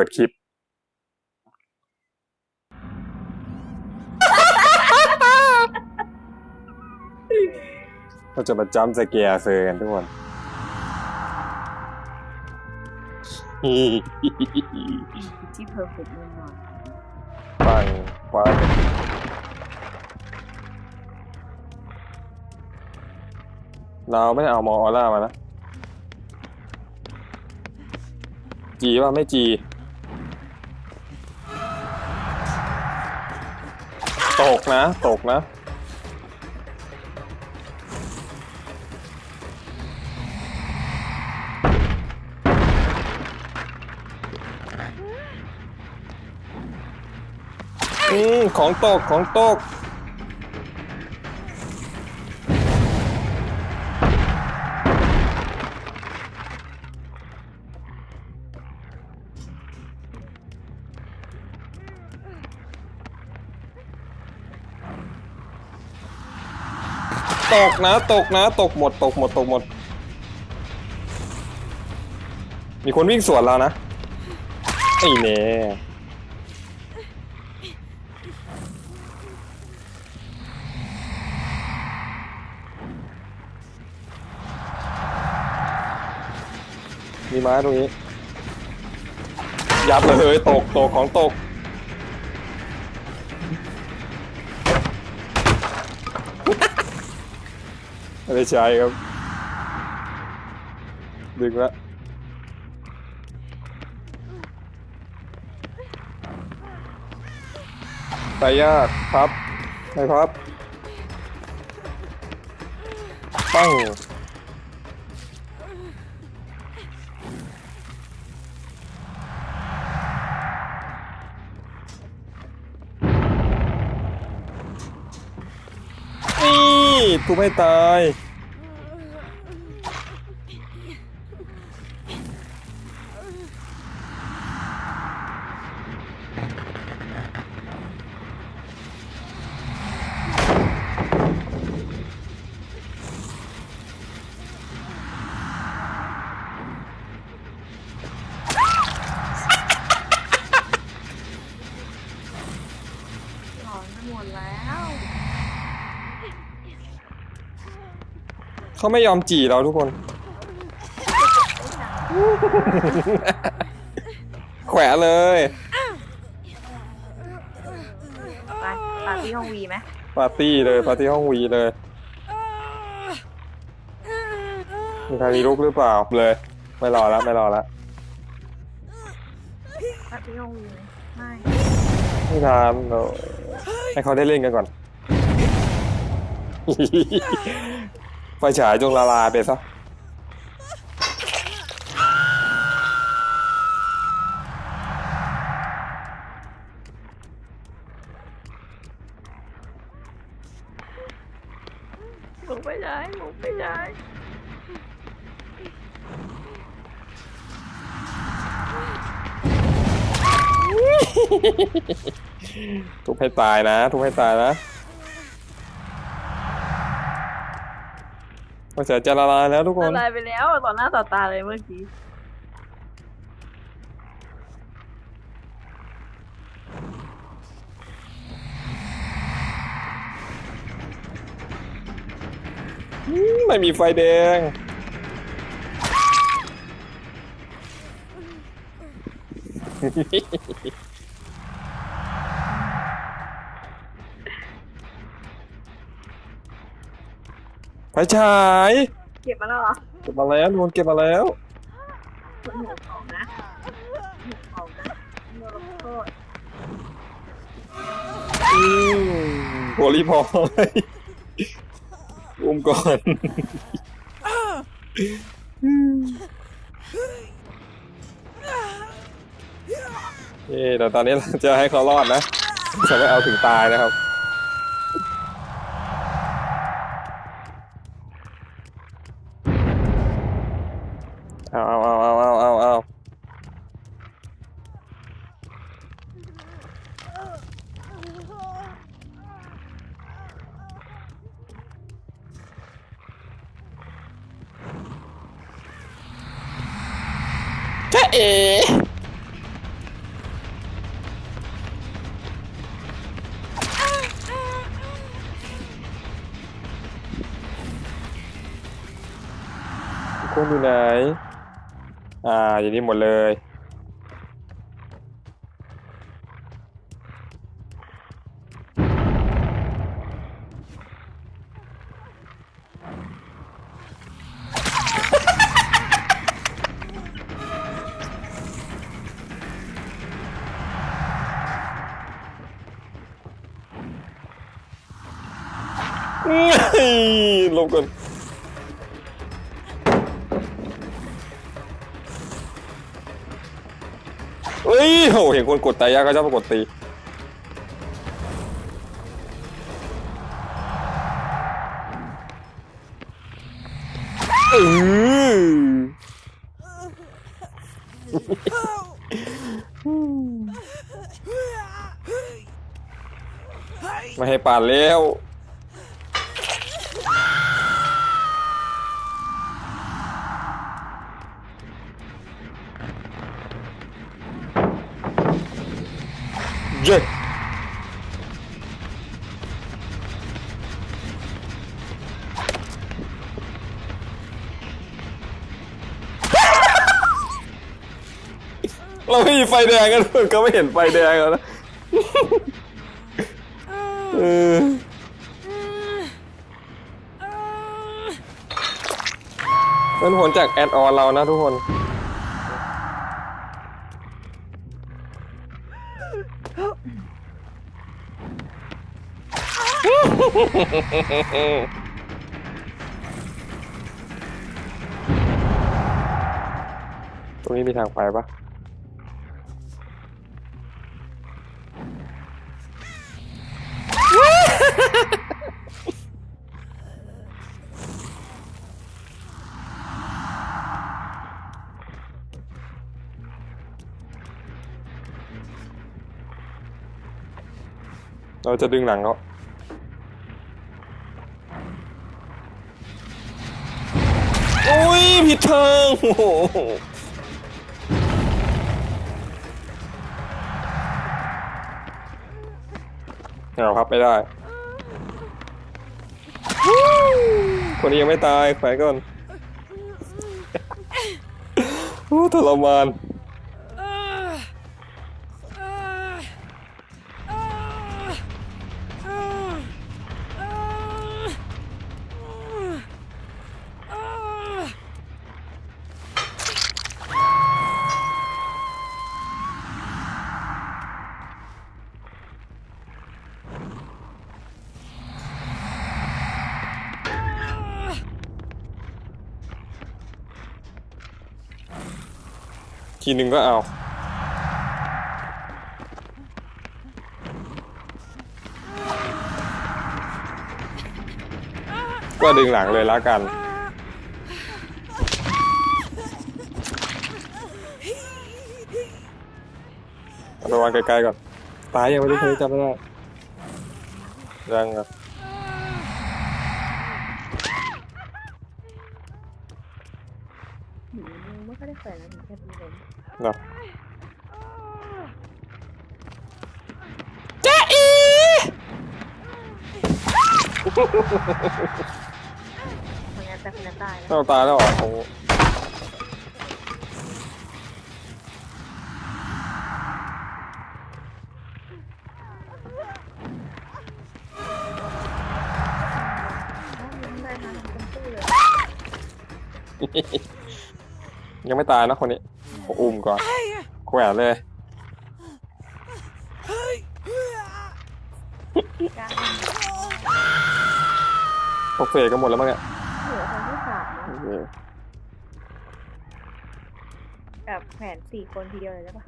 ปิดคลิป เราจะมาจำสเกียร์เซอร์กันทุกคนที่เพอร์เฟกต์แน่นอนปังปังเราไม่ได้เอามออร่ามานะ จีว่าไม่จี ตกนะ ตกนะ อืม ของตก ของตก ตกนะ ตกนะ ตกหมด ตกหมด ตกหมด มีคนวิ่งสวนเรานะ ไอ้เน่มีไม้ตรงนี้ยับเลยตก ตกของตก ไม่ได้ใช้ครับ ดึงละไปยากพับไม่พับปั้งนี่ทุบให้ตาย เขาไม่ยอมจีเราทุกคน แขวะเลย ไปปาร์ตี้ห้องวีไหมปาร์ตี้เลย ปาร์ตี้ห้องวีเลยมีใครมีลูกหรือเปล่าเลย ไม่รอแล้วไม่รอแล้วปาร์ตี้ห้องวีไหมไม่ไม่ทานเราให้เขาได้เล่นกันก่อน ไฟฉายจงละลายไปซะหนูไปไหนหนูไปไหนทุบให้ตายนะ ทุบให้ตายนะ ไฟฉายจะละลายแล้วทุกคละนลายไปแล้วต่อหน้าต่อตาเลยเมื่อกี้อืมไม่มีไฟแดง ไฟฉายเก็บมาแล้วเหรอเก็บมาแล้วโดนเก็บมาแล้วคุณหนูของนะหนูของนะเมื่อเราโทษอืมโพลีพอยอุ้มก่อนเอ๊แต่ตอนนี้เราจะให้เขารอดนะจะไม่เอาถึงตายนะครับ เอคุณอยู่ไหน อ่า อย่างนี้หมดเลย ลงก่อนเฮ้ยโหเห็นคนกดตายยากก็ชอบมากดตีเออไม่ให้ป่านแล้ว เย้เราไม่มีไฟแดงกันก็ไม่เห็นไฟแดงแล้วนะเออเป็นผลจากแอดออนเรานะทุกคน ตรงนี้มีทางไปปะเราจะดึงหลังเขาโอ้ย ผิดทาง โหเอาครับไม่ได้ คนนี้ยังไม่ตายแขวนก่อน โอ้ทรมาน ทีหนึ่งก็เอา ก็ดึงหลังเลยล้วกันเอาไปวางไกลๆก่อน ตายยังไม่ได้เคยจำไม่ได้ยังอะหนูไม่ค่อยได้แขวนแล้วหนูแค่ดูเลย เนาะ คนนี้แต่คนนี้ตายแล้วเอาตายแล้วเหรอโอ้โหได้นะทำเป็นตู้เลยยังไม่ตายนะคนนี้ขออุ้มก่อนแขวนเลย พวกเฟยกันหมดแล้วมั้งเนี่ยเหลือคนที่สามนะโอเคแบบแขวนสี่คนทีเดียวเลยได้ปะ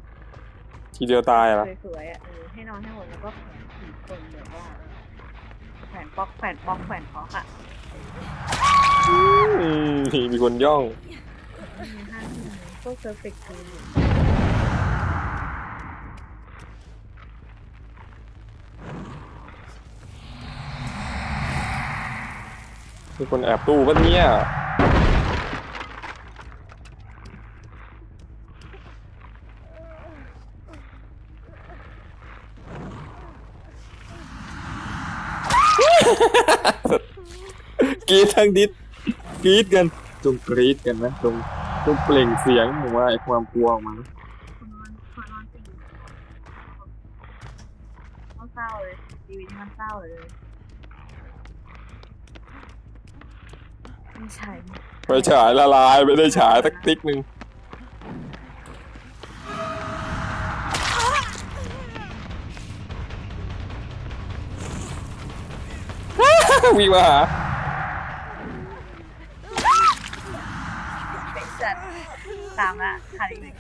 ทีเดียวตายเหรอสวยๆอะเออให้นอนให้หมดแล้วก็แขวนสี่คนแบบว่าแขวนป๊อกแขวนป๊อกแขวนป๊อกอะอืมมีคนย่อง มีห้าทีพวกเพอร์เฟกต์ทีม มีคนแอบตู้ปะเนี่ยกรีดทั้งดิสกรีดกันจงกรี๊ดกันนะจงจงเปล่งเสียงออกมาไอ้ความกลัวออกมาคนนอนคนนอนจริงเศร้าๆเลยชีวิตมันเศร้าเลย ไม่ใช่ไฟฉายละลายไม่ได้ฉายสักติ๊กหนึ่งวิ่งมาหาไอ้สัตว์ตามละขาดอีกหนึ่ง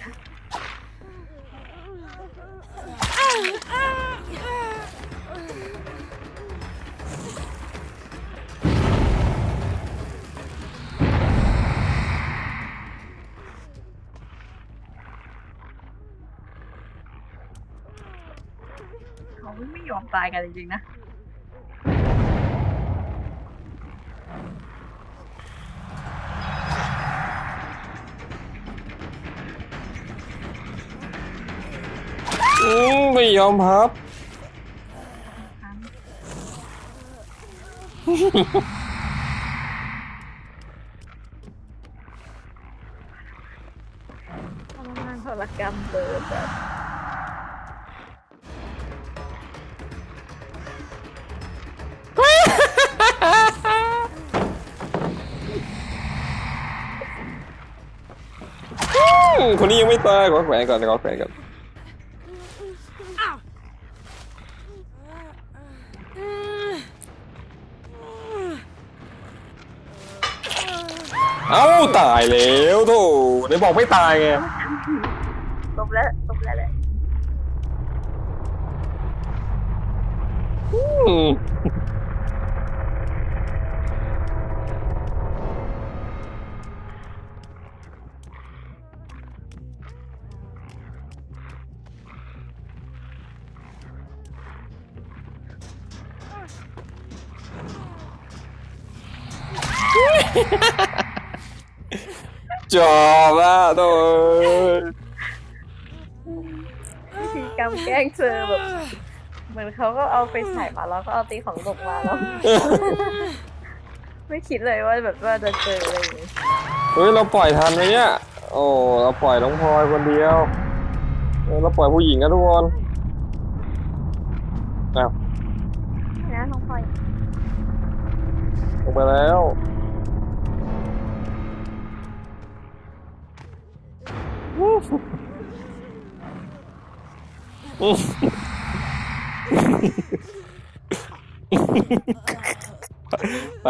เขาไม่ยอมตายกันจริงๆนะอืมไม่ยอมพับทรมานทรกรรมเบิดแบบ คนนี้ยังไม่ตายขอแขวนก่อนขอแขวนก่อนเอ้าตายแล้วโธ่ไหนบอกไม่ตายไงลบแล้วลบแล้วแหละ อืม จบละโธ่วิธีกรรมแกล้งเธอแบบ เหมือนเขาก็เอาไปฉายมาแล้วก็เอาตีของตกมาแล้ว ไม่คิดเลยว่าแบบว่าจะเจออะไรอย่างงี้เฮ้ยเราปล่อยทันไหมเนี่ย โอ้เราปล่อยน้องพลอยคนเดียวเออเราปล่อยผู้หญิงกันทุกคนอ้าวนะน้องพลอยลงไปแล้ว ไป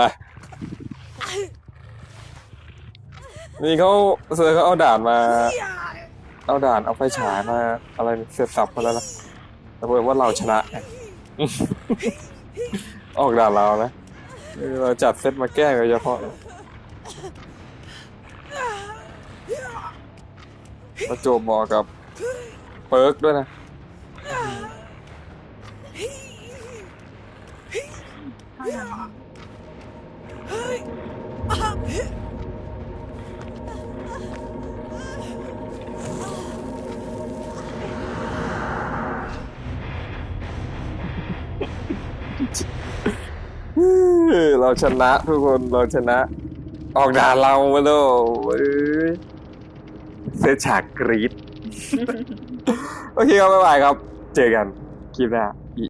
นี่เขาเซอร์เขาเอาด่านมา เอาด่านเอาไฟฉายมา อะไรเสร็จสับมาแล้วนะแต่เพื่อว่าเราชนะ ออกด่านเรานะเออเราจัดเซตมาแก้โดยเฉพาะ ประจวบเหมาะกับเปิร์กด้วยนะเราชนะทุกคนเราชนะ ออกด่าเรามาแล้วเอ้ย เซตฉากกรีดโอเคครับบ๊ายบายครับ เจอกันคลิปหน้า